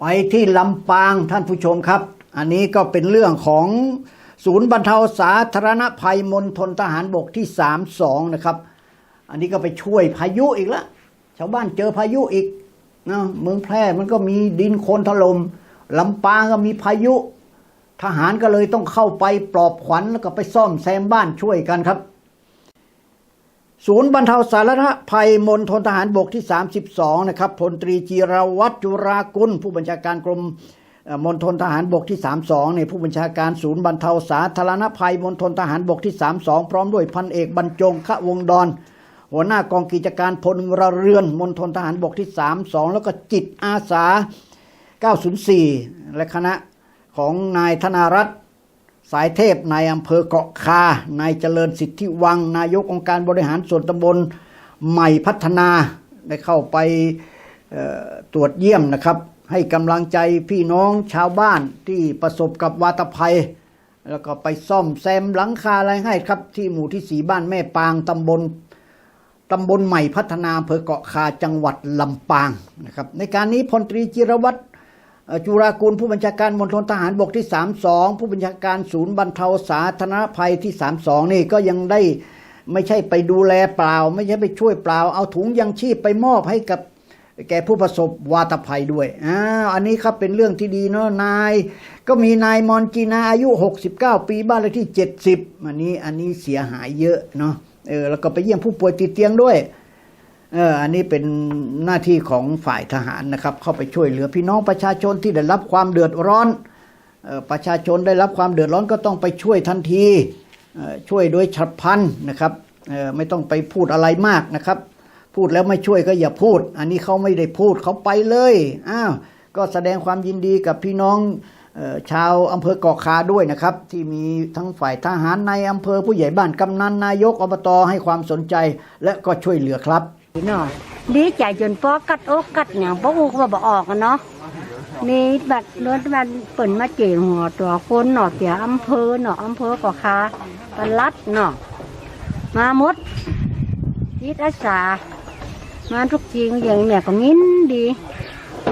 ไปที่ลำปางท่านผู้ชมครับ อันนี้ก็เป็นเรื่องของศูนย์บรรเทาสาธารณภัยมณฑลทหารบกที่ 32 นะครับ อันนี้ก็ไปช่วยพายุอีกแล้วชาวบ้านเจอพายุอีกนะเมืองแพร่มันก็มีดินโคลนถล่มลำปางก็มีพายุ ทหารก็เลยต้องเข้าไปปลอบขวัญแล้วก็ไปซ่อมแซมบ้านช่วยกันครับ ศูนย์บรรเทาสาธารณภัยมณฑลทหารบกที่ 32 นะครับพลตรีจีรวัตรจุรากุล ผู้บัญชาการกรมมณฑลทหารบกที่ 32เนี่ยผู้บัญชาการศูนย์บรรเทาสาธารณภัยมณฑลทหารบกที่ 32 พร้อมด้วยพันเอกบรรจงขวงดอนหัวหน้ากองกิจการพลระเรือนมณฑลทหารบกที่ 32 แล้วก็จิตอาสา 904 และคณะของนายธนารัตน์ สายเทพนายอำเภอเกาะคานายเจริญสิทธิวัง นายกองค์การบริหารส่วนตำบลใหม่พัฒนาได้เข้าไปตรวจเยี่ยมนะครับ ให้กำลังใจพี่น้องชาวบ้านที่ประสบกับวาตภัย แล้วก็ไปซ่อมแซมหลังคาอะไรให้ครับ ที่หมู่ที่สีบ้านแม่ปางตำบลตำบลใหม่พัฒนาอำเภอเกาะคาจังหวัดลำปางนะครับในการนี้พลตรีจิรวัตร จุรากุลผู้บัญชาการมณฑลทหารบกที่ 32 ผู้บัญชาการศูนย์บรรเทาสาธารณภัยที่ 32 นี่ก็ยังได้ไม่ใช่ไปดูแลเปล่า ไม่ใช่ไปช่วยเปล่า เอาถุงยังชีพไปมอบให้กับแก่ผู้ประสบวาตภัยด้วยอ่าอันนี้ครับเป็นเรื่องที่ดีเนาะนาย ก็มีนายมอนจีนาอายุ 69 ปีบ้านเลขที่ 70 อันนี้อันนี้เสียหายเยอะเนาะเออแล้วก็ไปเยี่ยมผู้ป่วยติดเตียงด้วย เอออันนี้เป็นหน้าที่ของฝ่ายทหารนะครับ เข้าไปช่วยเหลือพี่น้องประชาชนที่ได้รับความเดือดร้อนออประชาชนได้รับความเดือดร้อนก็ต้องไปช่วยทันทีช่วยโดยฉับพลันนะครับเออไม่ต้องไปพูดอะไรมากนะครับ พูดแล้วไม่ช่วยก็อย่าพูด อันนี้เขาไม่ได้พูดเขาไปเลยอ้าวก็แสดงความยินดีกับพี่น้องออชาวอำเภอเกาะคาด้วยนะครับ ที่มีทั้งฝ่ายทหารในอำเภอผู้ใหญ่บ้านกำนันนายกอบตให้ความสนใจและก็ช่วยเหลือครับ เนาะดีใจจนปอกัดอกกัดอย่างปออูก็บอกออกกันเนาะมีบัดเนื้อบัดเปิ่นมาเจีหัวตัวคนเนาะเสียอำเภอเนาะอำเภอก็คาปลัดเนาะมามดยิตอาสา มาทุกจริงอย่างเนี่ยก็งินดี